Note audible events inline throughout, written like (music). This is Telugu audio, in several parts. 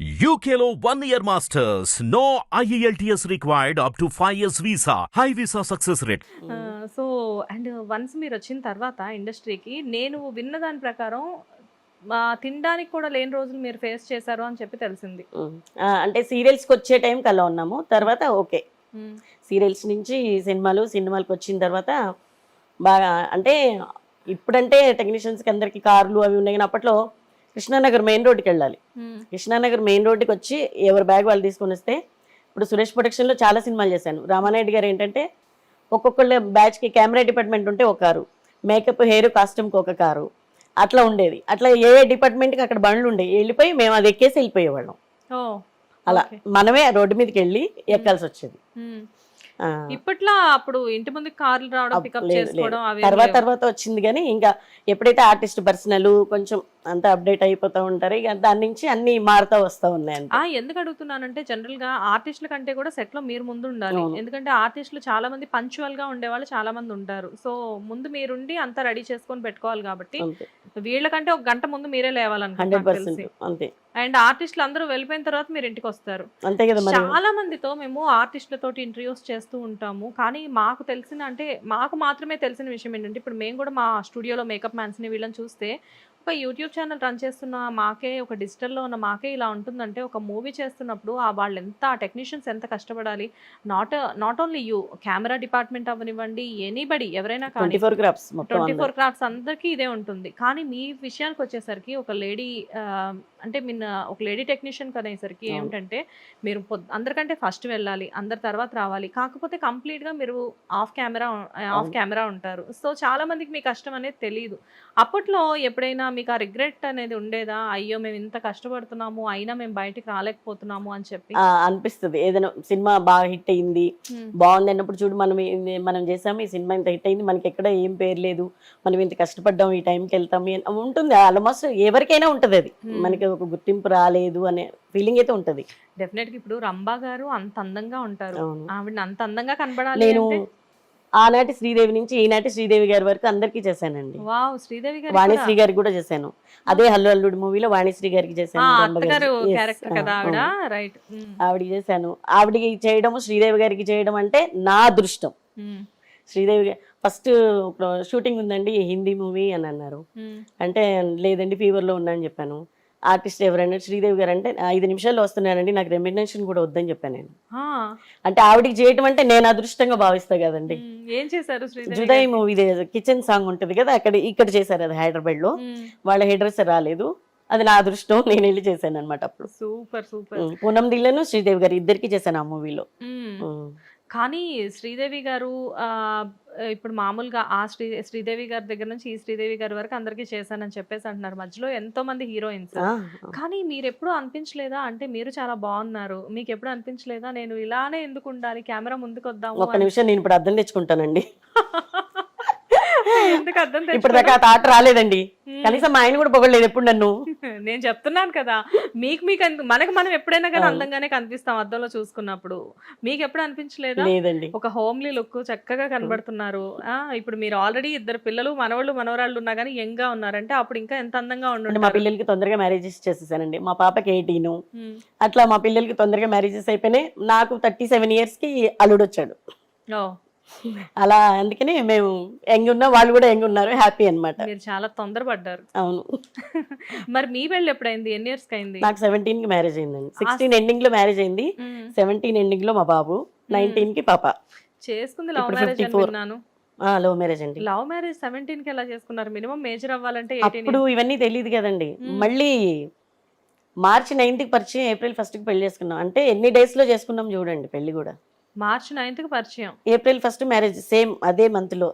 One year masters. No E IELTS required up to 5 years visa. High visa success rate. So and once మీరు వచ్చిన తర్వాత ఇండస్ట్రీకి నేను విన్న దాని ప్రకారం మా తినడానికి కూడా లేని రోజులు మీరు ఫేస్ చేశారు అని చెప్పి తెలిసింది అంటే సీరియల్స్కి వచ్చే టైంకి అలా ఉన్నాము తర్వాత ఓకే. సీరియల్స్ నుంచి సినిమాలు సినిమాలకు వచ్చిన తర్వాత బాగా అంటే ఇప్పుడంటే టెక్నీషియన్స్కి అందరికీ కార్లు అవి ఉన్నాయి కానీ అప్పట్లో కృష్ణానగర్ మెయిన్ రోడ్డుకి వెళ్ళాలి. కృష్ణానగర్ మెయిన్ రోడ్డుకి వచ్చి ఎవరి బ్యాగ్ వాళ్ళు తీసుకొని వస్తే ఇప్పుడు సురేష్ ప్రొడక్షన్లో చాలా సినిమాలు చేశాను. రామానాయుడు గారు ఏంటంటే ఒక్కొక్కళ్ళ బ్యాచ్కి కెమెరా డిపార్ట్మెంట్ ఉంటే ఒక కారు మేకప్ హెయిర్ కాస్ట్యూమ్కి ఒక కారు అట్లా ఉండేది. అట్లా ఏ ఏ డిపార్ట్మెంట్కి అక్కడ బండ్లు ఉండేవి వెళ్ళిపోయి మేము అది ఎక్కేసి వెళ్ళిపోయేవాళ్ళం. అలా. మనమే రోడ్డు మీదకి వెళ్ళి ఎక్కాల్సి వచ్చేది. ఇప్పట్లో అప్పుడు ఇంటి ముందు కార్లు రావడం తర్వాత తర్వాత వచ్చింది కానీ ఇంకా ఎప్పుడైతే ఆర్టిస్ట్ పర్సనల్ కొంచెం అంతా అప్డేట్ అయిపోతూ ఉంటారు. ఇక దాని నుంచి అన్ని మారుతూ వస్తూ ఉన్నాయి ఆ ఎందుకు అడుగుతున్నానంటే జనరల్గా ఆర్టిస్టుల కంటే కూడా సెట్లో మీరు ముందు ఉండాలి. ఎందుకంటే ఆర్టిస్టులు చాలా మంది పంచువల్గా ఉండేవాళ్ళు చాలా మంది ఉంటారు. సో ముందు మీరుండి అంతా రెడీ చేసుకొని పెట్టుకోవాలి కాబట్టి వీళ్ళకంటే ఒక గంట ముందు మీరే లేవాలనుకుంటున్నారు అంతే. అండ్ ఆర్టిస్టులు అందరూ వెళ్ళిపోయిన తర్వాత మీరు ఇంటికి వస్తారు. అంతే కదా మరి. చాలా మందితో మేము ఆర్టిస్టులతో ఇంటర్వ్యూస్ చేస్తూ ఉంటాము. కానీ మాకు తెలిసిన అంటే మాకు మాత్రమే తెలిసిన విషయం ఏంటంటే ఇప్పుడు మేము కూడా మా స్టూడియోలో మేకప్ మ్యాన్స్ని వీళ్ళని చూస్తే ఒక యూట్యూబ్ ఛానల్ రన్ చేస్తున్న మాకే ఒక డిజిటల్లో ఉన్న మాకే ఇలా ఉంటుందంటే ఒక మూవీ చేస్తున్నప్పుడు ఆ వాళ్ళు ఎంత టెక్నీషియన్స్ ఎంత కష్టపడాలి not not only you camera department అవ్వనివ్వండి ఎనీబడి ఎవరైనా కానీ ట్వంటీ. ఫోర్ క్రాఫ్ట్స్ అందరికీ ఇదే ఉంటుంది కానీ మీ విషయానికి వచ్చేసరికి ఒక లేడీ అంటే మీన్ ఒక లేడీ టెక్నీషియన్ అనేసరికి అవును. ఏమిటంటే మీరు అందరికంటే ఫస్ట్ వెళ్ళాలి అందరి తర్వాత రావాలి కాకపోతే complete గా మీరు ఆఫ్ కెమెరా ఆఫ్. కెమెరా ఉంటారు సో చాలా మందికి మీ కష్టం అనేది తెలియదు అప్పట్లో ఎప్పుడైనా మీకు ఆ రిగ్రెట్ అనేది ఉండేదా అయ్యో మేము ఇంత కష్టపడుతున్నాము అయినా మేము బయటికి రాలేకపోతున్నాము అని చెప్పి అనిపిస్తుంది ఏదైనా సినిమా బాగా హిట్ అయింది. బాగుంది అన్నప్పుడు చూడు మనం మనం చేసాము ఈ సినిమా ఇంత హిట్ అయింది మనకి ఎక్కడ ఏం పేరు లేదు మనం ఇంత కష్టపడ్డాం ఈ టైంకి వెళ్తాం ఉంటుంది ఆల్మోస్ట్ ఎవరికైనా ఉంటుంది అది. మనకి ఒక గుర్తింపు రాలేదు అనే ఫీలింగ్ అయితే ఉంటుంది. డెఫినెట్గా ఇప్పుడు రంభా గారు అంత అందంగా ఉంటారు. అవును. ఆవిడ అంత అందంగా కనబడాలి నేను అంటే? ఆనాటి శ్రీదేవి నుంచి ఈనాటి శ్రీదేవి గారి వరకు అందరికీ చేశానండి. వావ్ శ్రీదేవి గారు వాణిశ్రీ గారికి కూడా చేశాను. అదే హల్లు అల్లుడు మూవీలో వాణిశ్రీ గారికి చేశాను రంభ అత్తగారు గారికి. Yes. క్యారెక్టర్ ఆ, కదా ఆవిడ? అవును. రైట్ ఆవిడకి చేశాను. ఆవిడకి చేయడం శ్రీదేవి గారికి చేయడం అంటే నా అదృష్టం. శ్రీదేవి ఫస్ట్ షూటింగ్ ఉందండి హిందీ మూవీ అని అన్నారు. అంటే లేదండి ఫీవర్లో ఉన్నా అని చెప్పాను. ఆర్టిస్ట్ ఎవరంటే శ్రీదేవి గారు అంటే ఐదు నిమిషాల్లో వస్తున్నానండి నాకు రెమ్యునేషన్ కూడా వద్దని చెప్పాను నేను. అంటే ఆవిడకి చేయటం అంటే నేను అదృష్టంగా భావిస్తా కదండి. ఏం చేశారు జుదాయి మూవీ కిచెన్ సాంగ్ ఉంటుంది కదా అక్కడ ఇక్కడ చేశారు అది హైదరాబాద్లో వాళ్ళ హెడ్ డ్రెస్ రాలేదు. అది నా అదృష్టం నేను వెళ్ళి చేశాను అనమాట అప్పుడు. Super super. పూనం దిల్లను శ్రీదేవి గారు ఇద్దరికి చేశాను ఆ మూవీలో. కానీ శ్రీదేవి గారు ఆ, ఇప్పుడు మామూలుగా ఆ శ్రీ శ్రీదేవి గారి దగ్గర నుంచి ఈ శ్రీదేవి గారి వరకు అందరికీ చేశానని చెప్పేసి అంటున్నారు. మధ్యలో ఎంతో మంది హీరోయిన్స్ కానీ మీరు ఎప్పుడు అనిపించలేదా? అంటే మీరు చాలా బాగున్నారు. మీకు ఎప్పుడు అనిపించలేదా? నేను ఇలానే ఎందుకు ఉండాలి? కెమెరా ముందుకు వద్దాము ఒక్క నిమిషం నేను ఇప్పుడు అర్థం తెచ్చుకుంటానండి. (laughs) (laughs) ఎందుకు అర్థం ఇప్పుడు దాకా ఆ థాట్ రాలేదండి. కనీసం మా ఆయన కూడా పొగలేదు ఎప్పుడు నన్ను. (laughs) నేను చెప్తున్నాను కదా. మీకు మీకు మనకు మనం ఎప్పుడైనా కానీ. అందంగానే కనిపిస్తాం అద్దంలో చూసుకున్నప్పుడు. మీకు ఎప్పుడు అనిపించలేదా? లేదండి. ఒక హోమ్లీ లుక్ చక్కగా కనబడుతున్నారు. ఆ ఇప్పుడు మీరు ఆల్రెడీ ఇద్దరు పిల్లలు మనవాళ్ళు మనవరాళ్ళు ఉన్నా కానీ యంగ్గా ఉన్నారంటే అప్పుడు ఇంకా ఎంత అందంగా అంటే మా పిల్లలకి తొందరగా మ్యారేజెస్ చేసేసానండి. మా పాపకి ఎయిటీన్. అట్లా మా పిల్లలకి తొందరగా మ్యారేజెస్ అయిపోయినాయి. నాకు థర్టీ సెవెన్ ఇయర్స్కి అల్లుడు వచ్చాడు అలా అందుకని మేము యంగ్ ఉన్నా వాళ్ళు కూడా యంగ్ ఉన్నారు హ్యాపీ అన్నమాట. మీరు చాలా తొందరపడ్డారు. అవును. (laughs) మరి మీ పెళ్ళి ఎప్పుడైంది? ఎన్ని ఇయర్స్ అయింది? నాకు సెవెంటీన్కి మ్యారేజ్ అయిందండి. సిక్స్టీన్ ఎండింగ్లో మ్యారేజ్ అయింది. సెవెంటీన్ ఎండింగ్లో మా బాబు నైన్టీన్కి పాప. చేసుకుంది లవ్ ఇప్పుడు మ్యారేజ్ అని 54. విన్నాను. లవ్ మ్యారేజ్ అండి. లవ్ మ్యారేజ్ సెవెంటీన్కి ఎలా చేసుకున్నారు? మినిమం మేజర్ అవ్వాలంటే అప్పుడు ఇవన్నీ తెలియదు కదండి. మళ్ళీ మార్చి నైన్త్కి పరిచయం ఏప్రిల్ ఫస్ట్కి పెళ్ళి చేసుకున్నాం. అంటే ఎన్ని డేస్లో చేసుకున్నాం చూడండి పెళ్ళి కూడా. మార్చ్ నైన్త్కి పరిచయం. ఏప్రిల్ ఫస్ట్ మ్యారేజ్ సేమ్ అదే మంత్లో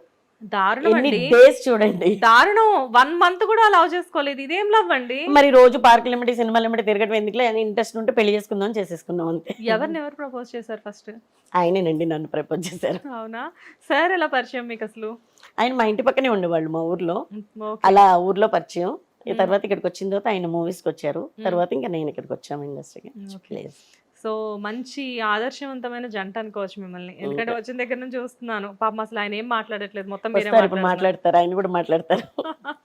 దారుణం ఎన్ని అండి. డేస్ చూడండి. దారుణం. వన్ మంత్ కూడా లవ్ చేసుకోలేదు. ఇదేం లవ్ అండి? మరి రోజు పార్కులు ఎమ్మటి సినిమాలు ఎమ్మటి తిరగడం ఎందుకులే? అని ఇంట్రెస్ట్ ఉంటే పెళ్ళి చేసుకుందాం అని చేసేసుకున్నాం అంతే. ఎవరిని ఎవరు ప్రపోజ్ చేశారు ఫస్ట్ ఆయనేనండి నన్ను ప్రపోజ్ చేశారు. అవునా? సార్ ఎలా పరిచయం మీకు అసలు? ఆయన మా ఇంటి పక్కనే ఉండేవాళ్ళు మా ఊర్లో. అలా ఊర్లో పరిచయం. ఈ. తర్వాత ఇక్కడికి వచ్చిన తర్వాత ఆయన మూవీస్కి వచ్చారు. తర్వాత ఇంకా నేను ఇక్కడికి వచ్చాము ఇండస్ట్రీకి ఓకే. సో మంచి ఆదర్శవంతమైన జంట అనుకోవచ్చు మిమ్మల్ని. ఎందుకంటే వచ్చిన దగ్గర నుంచి చూస్తున్నాను. పాపం అసలు ఆయన ఏం మాట్లాడట్లేదు. మొత్తం మీరే. మాట్లాడతారు. ఆయన కూడా మాట్లాడతారు. (laughs)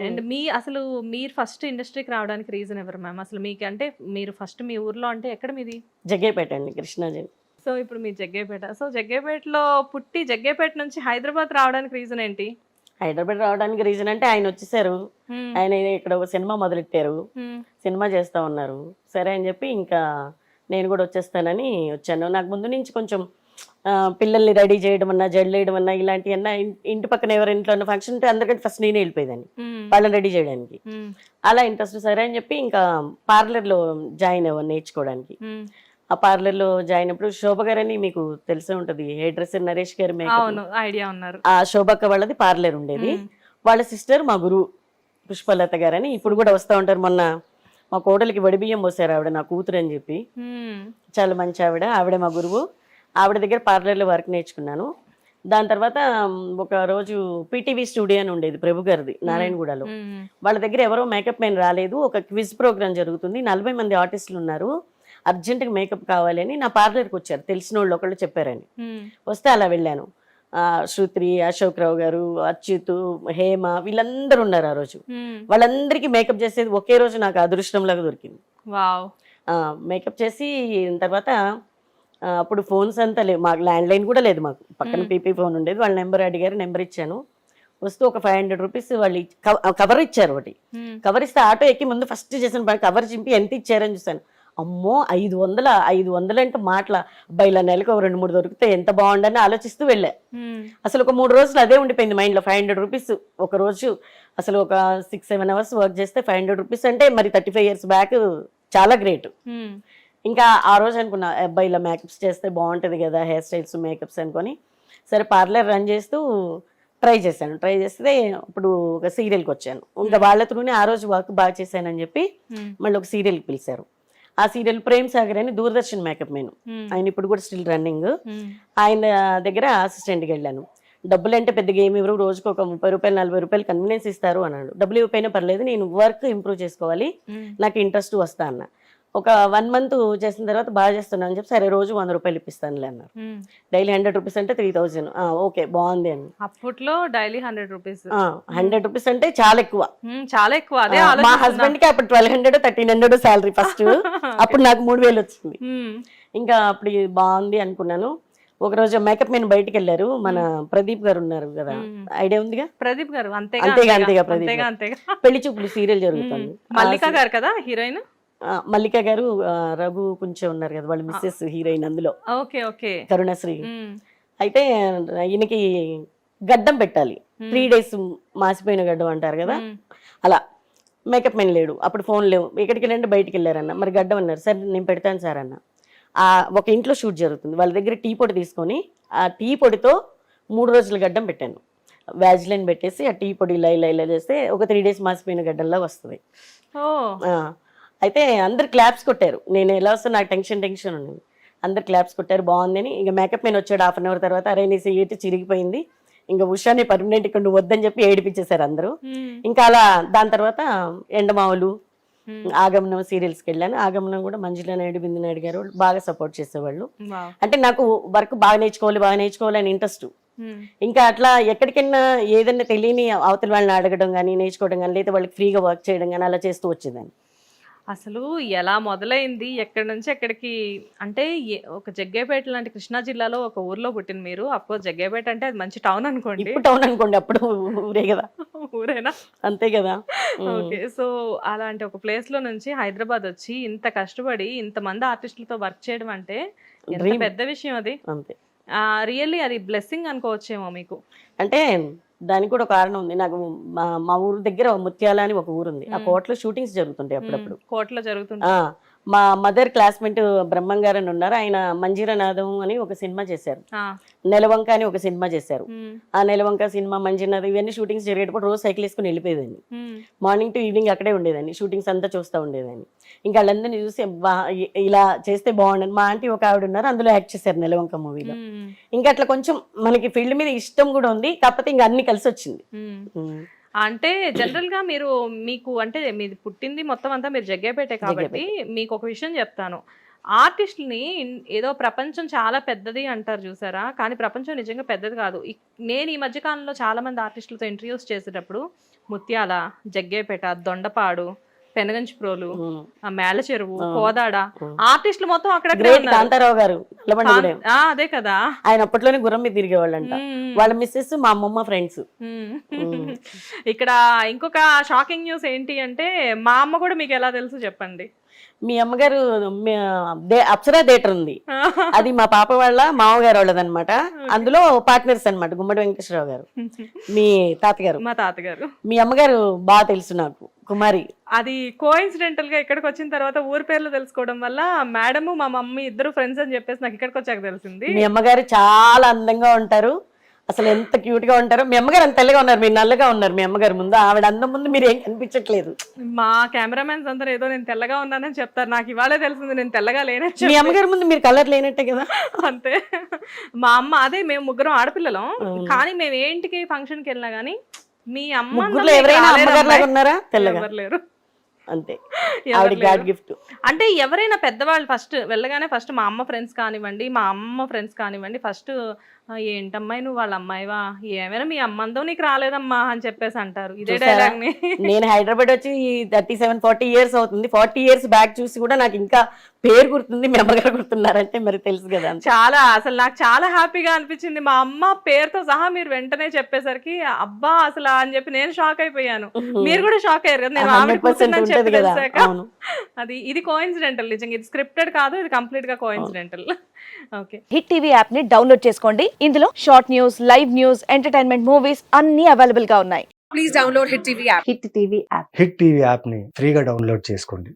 అండ్ మీ అసలు మీరు ఫస్ట్ ఇండస్ట్రీకి రావడానికి రీజన్ ఎవరు మ్యామ్? అసలు మీకు అంటే మీరు ఫస్ట్ మీ ఊర్లో అంటే ఎక్కడ మీది? జగ్గేపేట అండి కృష్ణాజన్ సో ఇప్పుడు మీ జగ్గేపేట. సో జగ్గేపేటలో పుట్టి జగ్గేపేట నుంచి హైదరాబాద్ రావడానికి రీజన్ ఏంటి? హైదరాబాద్ రావడానికి రీజన్ అంటే ఆయన వచ్చేసారు. ఆయన ఇక్కడ ఒక సినిమా మొదలెట్టారు. సినిమా చేస్తా ఉన్నారు సరే అని చెప్పి ఇంకా నేను కూడా వచ్చేస్తానని వచ్చాను నాకు ముందు నుంచి కొంచెం పిల్లల్ని రెడీ చేయడం అన్నా జడ్లు వేయడం అన్నా ఇలాంటివన్నా ఇంటి పక్కన ఎవరి ఇంట్లో ఉన్న ఫంక్షన్ ఉంటే అందరికంటే ఫస్ట్ నేనే వెళ్ళిపోయేదాన్ని. వాళ్ళని రెడీ చేయడానికి. అలా ఇంట్రెస్ట్ సరే అని చెప్పి ఇంకా పార్లర్లో జాయిన్ అవ్వను నేర్చుకోవడానికి. ఆ పార్లర్లో జాయిన్ అప్పుడు శోభ గారని మీకు తెలిసే ఉంటుంది. హెయిర్ డ్రెస్సర్ నరేష్ గారి అవును ఐడియా ఉన్నారు. ఆ శోభక్క వాళ్ళది పార్లర్ ఉండేది. వాళ్ళ సిస్టర్ మా గురువు పుష్పలత గారని ఇప్పుడు కూడా వస్తూ ఉంటారు. మొన్న మా కోడలికి వడిబియ్యం పోసారు ఆవిడ నా కూతురు అని చెప్పి. చాలా మంచి ఆవిడ. ఆవిడ మా గురువు. ఆవిడ దగ్గర పార్లర్లో వర్క్ నేర్చుకున్నాను. దాని తర్వాత ఒక రోజు పీటీవీ స్టూడియో అని ఉండేది ప్రభు గారిది నారాయణగూడలో. వాళ్ళ దగ్గర ఎవరో మేకప్ మెన్ రాలేదు. ఒక క్విజ్ ప్రోగ్రామ్ జరుగుతుంది. నలభై మంది ఆర్టిస్టులు ఉన్నారు. అర్జెంటుగా మేకప్ కావాలని నా పార్లర్కి వచ్చారు. తెలిసిన వాళ్ళు ఒకళ్ళు చెప్పారని. వస్తే అలా వెళ్ళాను. ఆ, శృతి అశోక్ రావు గారు అచ్యుత్ హేమ వీళ్ళందరూ ఉన్నారు ఆ రోజు. వాళ్ళందరికీ మేకప్ చేసేది ఒకే రోజు నాకు అదృష్టంలాగా దొరికింది. వావ్. మేకప్ చేసి తర్వాత అప్పుడు ఫోన్స్ అంతా లేవు. మాకు ల్యాండ్ లైన్ కూడా లేదు మాకు. పక్కన పీపీ ఫోన్ ఉండేది. వాళ్ళ నెంబర్ అడిగారు నెంబర్ ఇచ్చాను. వస్తూ ఒక ఫైవ్ హండ్రెడ్ రూపీస్ వాళ్ళు కవర్ ఇచ్చారు ఒకటి. కవర్ ఇస్తే ఆటో ఎక్కి ముందు ఫస్ట్ చేసిన కవర్ చింపి ఎంత ఇచ్చారని చూసాను అమ్మో ఐదు వందల ఐదు వందలు అంటే మాటల. అబ్బాయి ఇలా నెలకు ఒక రెండు మూడు దొరికితే ఎంత బాగుండని ఆలోచిస్తూ వెళ్ళా. అసలు ఒక మూడు రోజులు అదే ఉండిపోయింది మైండ్లో ఫైవ్ హండ్రెడ్ రూపీస్ ఒక రోజు. అసలు ఒక సిక్స్ సెవెన్ అవర్స్ వర్క్ చేస్తే ఫైవ్ హండ్రెడ్ రూపీస్ అంటే మరి థర్టీ ఫైవ్ ఇయర్స్ బ్యాక్ చాలా గ్రేట్. ఇంకా ఆ రోజు అనుకున్నా అబ్బాయి ఇలా మేకప్స్ చేస్తే బాగుంటుంది కదా హెయిర్ స్టైల్స్ మేకప్స్ అనుకొని. సరే పార్లర్ రన్ చేస్తూ ట్రై చేశాను. ట్రై చేస్తే ఇప్పుడు ఒక సీరియల్కి వచ్చాను ఇంకా వాళ్ళ త్రూనే ఆ రోజు వర్క్ బాగా చేశానని చెప్పి. మళ్ళీ ఒక సీరియల్కి పిలిచారు. ఆ సీరియల్ ప్రేమ్ సాగర్ అని దూరదర్శన్ మేకప్ మెను Hmm. ఆయన ఇప్పుడు కూడా స్టిల్ రన్నింగ్. Hmm. ఆయన దగ్గర అసిస్టెంట్కి వెళ్ళాను. డబ్బులు అంటే పెద్దగా ఏమి ఇవ్వరు. రోజుకు ఒక ముప్పై రూపాయలు నలభై రూపాయలు కన్వీనియన్స్ ఇస్తారు అన్నాడు. డబ్బులు ఇవ్వకపోయినా పర్లేదు నేను వర్క్ ఇంప్రూవ్ చేసుకోవాలి. Hmm. నాకు ఇంట్రెస్ట్ వస్తా అన్న. ఒక వన్ మంత్ చేసిన తర్వాత బాగా చేస్తున్నాను అని చెప్పి సరే రోజు వంద రూపాయలు ఇప్పిస్తానులే అన్నారు. డైలీ హండ్రెడ్ రూపీస్ అంటే త్రీ థౌజండ్. ఓకే బాగుంది అని అప్పట్లో daily hundred rupees. Hundred rupees అంటే చాలా ఎక్కువ. చాలా ఎక్కువ. అదే మా. హస్బెండ్కి అప్పుడు twelve hundred thirteen hundred salary first. (laughs) అప్పుడు నాకు మూడు వేలు వచ్చింది. ఇంకా అప్పుడు బాగుంది అనుకున్నాను. ఒక రోజు మేకప్ మెన్ బయటికి వెళ్ళారు. మన ప్రదీప్ గారు ఉన్నారు కదా. ఐడియా ఉందిగా? ప్రదీప్ గారు అంతేగా అంతేగా, అంతేగా, ప్రదీప్ పెళ్ళి చూపులు సీరియల్ జరుగుతుంది మల్లిక గారు కదా హీరోయిన్? మల్లిక గారు రఘు కొంచెం ఉన్నారు కదా వాళ్ళు మిస్సెస్ హీరోయిన్ అందులో. Okay okay. కరుణశ్రీ. అయితే ఈయనకి గడ్డం పెట్టాలి. త్రీ డేస్ మాసిపోయిన గడ్డం అంటారు కదా. అలా. మేకప్ మెన్ లేడు. అప్పుడు ఫోన్ లేవు. ఎక్కడికి వెళ్ళండి బయటికి వెళ్ళారన్న. మరి గడ్డం అన్నారు. సరే నేను పెడతాను సార్ అన్న. ఆ ఒక ఇంట్లో షూట్ జరుగుతుంది. వాళ్ళ దగ్గర టీ పొడి తీసుకొని ఆ టీ పొడితో మూడు రోజుల గడ్డం పెట్టాను. వ్యాజ్లైన్ పెట్టేసి ఆ టీ పొడి ఇలా ఇలా ఇలా చేస్తే ఒక త్రీ డేస్ మాసిపోయిన గడ్డంలా వస్తుంది. అయితే అందరు క్లాప్స్ కొట్టారు. నేను ఎలా వస్తే నాకు టెన్షన్ టెన్షన్ ఉంది అందరు క్లాప్స్ కొట్టారు బాగుందని. ఇంకా మేకప్ మెన్ వచ్చాడు హాఫ్ అన్ అవర్ తర్వాత అరే నీ సీట్ చిరిగిపోయింది. ఇంకా ఉషాని పర్మనెంట్ ఇక్కడ నువ్వు వద్దని చెప్పి ఏడిపించేశారు అందరూ. ఇంకా అలా దాని తర్వాత ఎండమావులు. ఆగమనం సీరియల్స్కి వెళ్ళాను. ఆగమనం కూడా మంజుల నాయుడు బిందు నాయుడు గారు వాళ్ళు బాగా సపోర్ట్ చేసేవాళ్ళు. అంటే నాకు వర్క్ బాగా నేర్చుకోవాలి బాగా నేర్చుకోవాలి అని ఇంట్రెస్ట్. ఇంకా అట్లా ఎక్కడికైనా ఏదైనా తెలియని అవతల వాళ్ళని అడగడం కానీ నేర్చుకోవడం కానీ లేదా వాళ్ళకి ఫ్రీగా వర్క్ చేయడం కానీ అలా చేస్తూ వచ్చేదాన్ని. అసలు ఎలా మొదలైంది? ఎక్కడి నుంచి ఎక్కడికి? అంటే ఒక జగ్గేపేట లాంటి కృష్ణా జిల్లాలో ఒక ఊర్లో పుట్టిన మీరు. అఫ్కోర్స్ జగ్గేపేట అంటే అది మంచి టౌన్ అనుకోండి. టౌన్ అనుకోండి. అప్పుడు ఊరే కదా. (laughs) ఊరేనా? అంతే కదా. ఓకే. సో అలాంటి ఒక ప్లేస్లో నుంచి హైదరాబాద్ వచ్చి ఇంత కష్టపడి ఇంత మంది ఆర్టిస్టులతో వర్క్ చేయడం అంటే. పెద్ద విషయం అది. అంతే. రియల్లీ అది బ్లెస్సింగ్ అనుకోవచ్చేమో మీకు. అంటే దానికి కూడా కారణం ఉంది. నాకు మా మా ఊరు దగ్గర ముత్యాల అని ఒక ఊరు ఉంది ఆ కోటలో షూటింగ్స్ జరుగుతుంటాయి అప్పుడప్పుడు. కోర్టులో జరుగుతుంది మా మదర్ క్లాస్మేట్ బ్రహ్మం గారు అని ఉన్నారు. ఆయన మంజీరనాథం అని ఒక సినిమా చేశారు. నెలవంక అని ఒక సినిమా చేశారు. ఆ నెలవంక సినిమా మంజీరనాథం ఇవన్నీ షూటింగ్స్ జరిగేటప్పుడు రోజు సైకిల్ వేసుకుని వెళ్ళిపోయేదాన్ని. మార్నింగ్ టు ఈవినింగ్ అక్కడే ఉండేదాన్ని. షూటింగ్స్ అంతా చూస్తూ ఉండేదాన్ని. ఇంకా వాళ్ళందరినీ చూసి ఇలా చేస్తే బాగుండని మా ఆంటీ ఒక ఆవిడ ఉన్నారు. అందులో యాక్ట్ చేశారు నెలవంక మూవీలో. ఇంకా అట్లా కొంచెం మనకి ఫీల్డ్ మీద ఇష్టం కూడా ఉంది. కాకపోతే ఇంకా అన్ని కలిసి వచ్చింది. అంటే జనరల్గా మీరు మీకు అంటే మీది పుట్టింది మొత్తం అంతా మీరు జగ్గేపేటే కాబట్టి మీకు ఒక విషయం చెప్తాను. ఆర్టిస్ట్ని ఏదో ప్రపంచం చాలా పెద్దది అంటారు చూసారా? కానీ ప్రపంచం నిజంగా పెద్దది కాదు. నేను ఈ మధ్య కాలంలో చాలా మంది ఆర్టిస్టులతో ఇంటర్వ్యూస్ చేసేటప్పుడు ముత్యాల జగ్గేపేట దొండపాడు పెనగంచిప్రోలు. ఆ మేళ్ళ చెరువు. కోదాడ. ఆర్టిస్టులు మొత్తం ఉన్నారు. కాంతారావు గారు అదే కదా ఆయన అప్పట్లోనే గుర్రం మీద తిరిగేవాళ్ళంట. వాళ్ళ మిస్సెస్ మా అమ్మమ్మ ఫ్రెండ్స్. (laughs) ఇక్కడ ఇంకొక షాకింగ్ న్యూస్ ఏంటి అంటే మా అమ్మ కూడా మీకు ఎలా తెలుసు చెప్పండి మీ అమ్మగారు అప్సరా థియేటర్ ఉంది. అది మా పాప వాళ్ళ మామగారు వాళ్ళదన్నమాట. అందులో పార్ట్నర్స్ అన్నమాట గుమ్మడి వెంకటేశ్వరరావు గారు. మీ తాతగారు. మా తాతగారు. మీ అమ్మగారు బాగా తెలుసు నాకు కుమారి. అది కోఇన్సిడెంటల్గా ఇక్కడికి వచ్చిన తర్వాత ఊరి పేర్లు తెలుసుకోవడం వల్ల మేడము మా మమ్మీ ఇద్దరు ఫ్రెండ్స్ అని చెప్పేసి నాకు ఇక్కడికి వచ్చాక తెలిసింది. మీ అమ్మగారు చాలా అందంగా ఉంటారు. అసలు ఎంత క్యూట్గా ఉంటారో. మీ అమ్మగారు అంత తెల్లగా ఉన్నారు మీరు నల్లగా ఉన్నారు మీ అమ్మగారు ముందు. ఆవిడ అందం ముందు మీరు ఏం కనిపించట్లేదు. మా కెమెరామెన్స్ అందరూ ఏదో నేను తెల్లగా ఉన్నానని చెప్తారు. నాకు ఇవాళే తెలిసింది నేను తెల్లగా లేనని మీ. అమ్మగారు ముందు మీరు కలర్ లేనట్టే కదా. అంతే. మా అమ్మ అదే మేము ముగ్గురం ఆడపిల్లలం. కానీ మేము ఏంటికి ఫంక్షన్కి వెళ్ళినా గానీ మీ అమ్మ ఎవరైనా అమ్మగారు. ఉన్నారా? తెల్లగా? లేరు. అంతే. (laughs) ఆవిడ గాడ్. గిఫ్ట్. అంటే ఎవరైనా పెద్దవాళ్ళు ఫస్ట్ వెళ్ళగానే ఫస్ట్ మా అమ్మ ఫ్రెండ్స్ కానివ్వండి మా అమ్మ ఫ్రెండ్స్ కానివ్వండి ఫస్ట్ ఏంటమ్మాయి నువ్వు వాళ్ళ అమ్మాయివా? ఏమైనా మీ అమ్మందో నీకు రాలేదమ్మా అని చెప్పేసి అంటారు. ఇదే? డైలాగ్ నేను హైదరాబాద్ వచ్చి థర్టీ సెవెన్ ఫార్టీ ఇయర్స్ అవుతుంది. ఫార్టీ ఇయర్స్ బ్యాక్ చూసి కూడా నాకు ఇంకా పేరు గుర్తుంది మీ అమ్మగారు గుర్తున్నారంటే మరి తెలుసు కదా. చాలా అసలు నాకు చాలా హ్యాపీగా అనిపించింది. మా అమ్మ పేరుతో సహా మీరు వెంటనే చెప్పేసరికి అబ్బా అసలు అని చెప్పి నేను షాక్ అయిపోయాను. మీరు కూడా షాక్ అయ్యారు కదా నేను ఆవిడ 100% కూతురునని చెప్పి ఉంటది కదా. తెలిసాక అవును. అది ఇది కోఇన్సిడెంటల్ నిజంగా ఇది స్క్రిప్టెడ్ కాదు ఇది కంప్లీట్గా కోఇన్సిడెంటల్ ఓకే హిట్ టీవీ యాప్ని డౌన్లోడ్ చేసుకోండి. ఇందులో short news live news entertainment movies అన్ని అవైలబుల్గా ఉన్నాయి. Please download Hit TV app. Hit TV app hit TV యాప్ని ఫ్రీగా డౌన్లోడ్ చేసుకోండి.